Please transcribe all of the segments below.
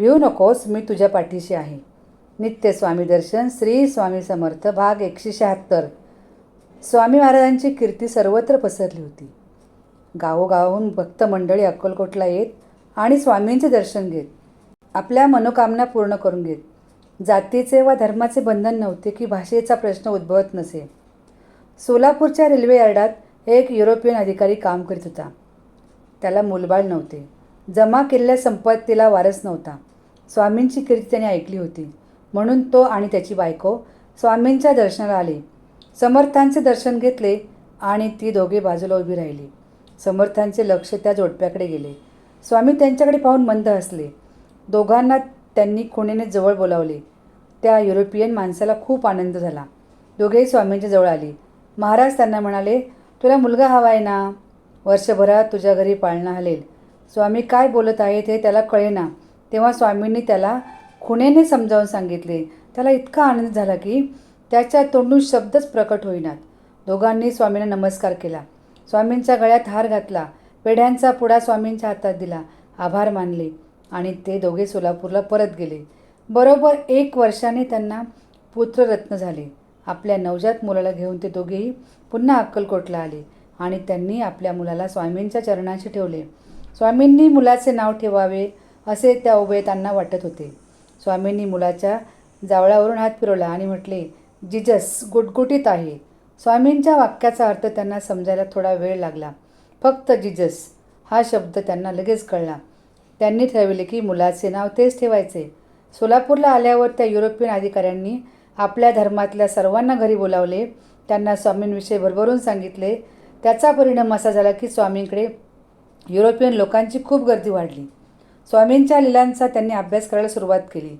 भिवू नकोस मी तुझ्या पाठीशी आहे. नित्य स्वामी दर्शन श्री स्वामी समर्थ भाग एकशे शहात्तर. स्वामी महाराजांची कीर्ती सर्वत्र पसरली होती. गावोगावहून भक्त मंडळी अक्कलकोटला येत आणि स्वामींचे दर्शन घेत आपल्या मनोकामना पूर्ण करून घेत. जातीचे वा धर्माचे बंधन नव्हते की भाषेचा प्रश्न उद्भवत नसे. सोलापूरच्या रेल्वे यार्डात एक युरोपियन अधिकारी काम करीत होता. त्याला मुलबाळ नव्हते. जमा केलेल्या संपत्तीला वारस नव्हता. स्वामींची कीर्ती त्याने ऐकली होती. म्हणून तो आणि त्याची बायको स्वामींच्या दर्शनाला आले. समर्थांचे दर्शन घेतले आणि ती दोघे बाजूला उभी राहिली. समर्थांचे लक्ष त्या जोडप्याकडे गेले. स्वामी त्यांच्याकडे पाहून मंद हसले. दोघांना त्यांनी खुणेने जवळ बोलावले. त्या युरोपियन माणसाला खूप आनंद झाला. दोघेही स्वामींच्या जवळ आली. महाराज त्यांना म्हणाले तुला मुलगा हवा आहे ना? वर्षभरात तुझ्या घरी पाळणा हलेल. स्वामी काय बोलत आहेत हे त्याला कळेना. तेव्हा स्वामींनी त्याला खुणेने समजावून सांगितले. त्याला इतका आनंद झाला की त्याच्या तोंडून शब्दच प्रकट होईनात. दोघांनी स्वामींना नमस्कार केला. स्वामींच्या गळ्यात हार घातला. पेढ्यांचा पुडा स्वामींच्या हातात दिला. आभार मानले आणि ते दोघे सोलापूरला परत गेले. बरोबर एक वर्षाने त्यांना पुत्ररत्न झाले. आपल्या नवजात मुलाला घेऊन ते दोघेही पुन्हा अक्कलकोटला आले आणि त्यांनी आपल्या मुलाला स्वामींच्या चरणाशी ठेवले. स्वामींनी मुलाचे नाव ठेवावे असे त्या उभयतांना वाटत होते. स्वामींनी मुलाच्या जावळावरून हात फिरवला आणि म्हटले जिजस गुटगुटीत आहे. स्वामींच्या वाक्याचा अर्थ त्यांना समजायला थोडा वेळ लागला. फक्त जिजस हा शब्द त्यांना लगेच कळला. त्यांनी ठरविले की मुलाचे नाव तेच ठेवायचे. सोलापूरला आल्यावर त्या युरोपियन अधिकाऱ्यांनी आपल्या धर्मातल्या सर्वांना घरी बोलावले. त्यांना स्वामींविषयी भरभरून सांगितले. त्याचा परिणाम असा झाला की स्वामींकडे युरोपियन लोकांची खूप गर्दी वाढली. स्वामींच्या लिलांचा त्यांनी अभ्यास करायला सुरुवात केली.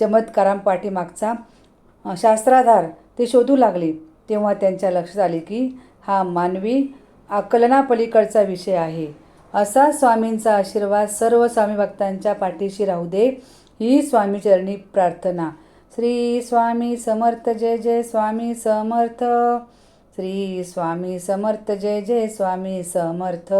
चमत्कारांपाठीमागचा पाठीमागचा शास्त्राधार ते शोधू लागले. तेव्हा त्यांच्या लक्षात आले की हा मानवी आकलनापलीकडचा विषय आहे. असा स्वामींचा आशीर्वाद सर्व स्वामी भक्तांच्या पाठीशी राहू दे ही स्वामीचरणी प्रार्थना. श्री स्वामी समर्थ जय जय स्वामी समर्थ. श्री स्वामी समर्थ जय जय स्वामी समर्थ.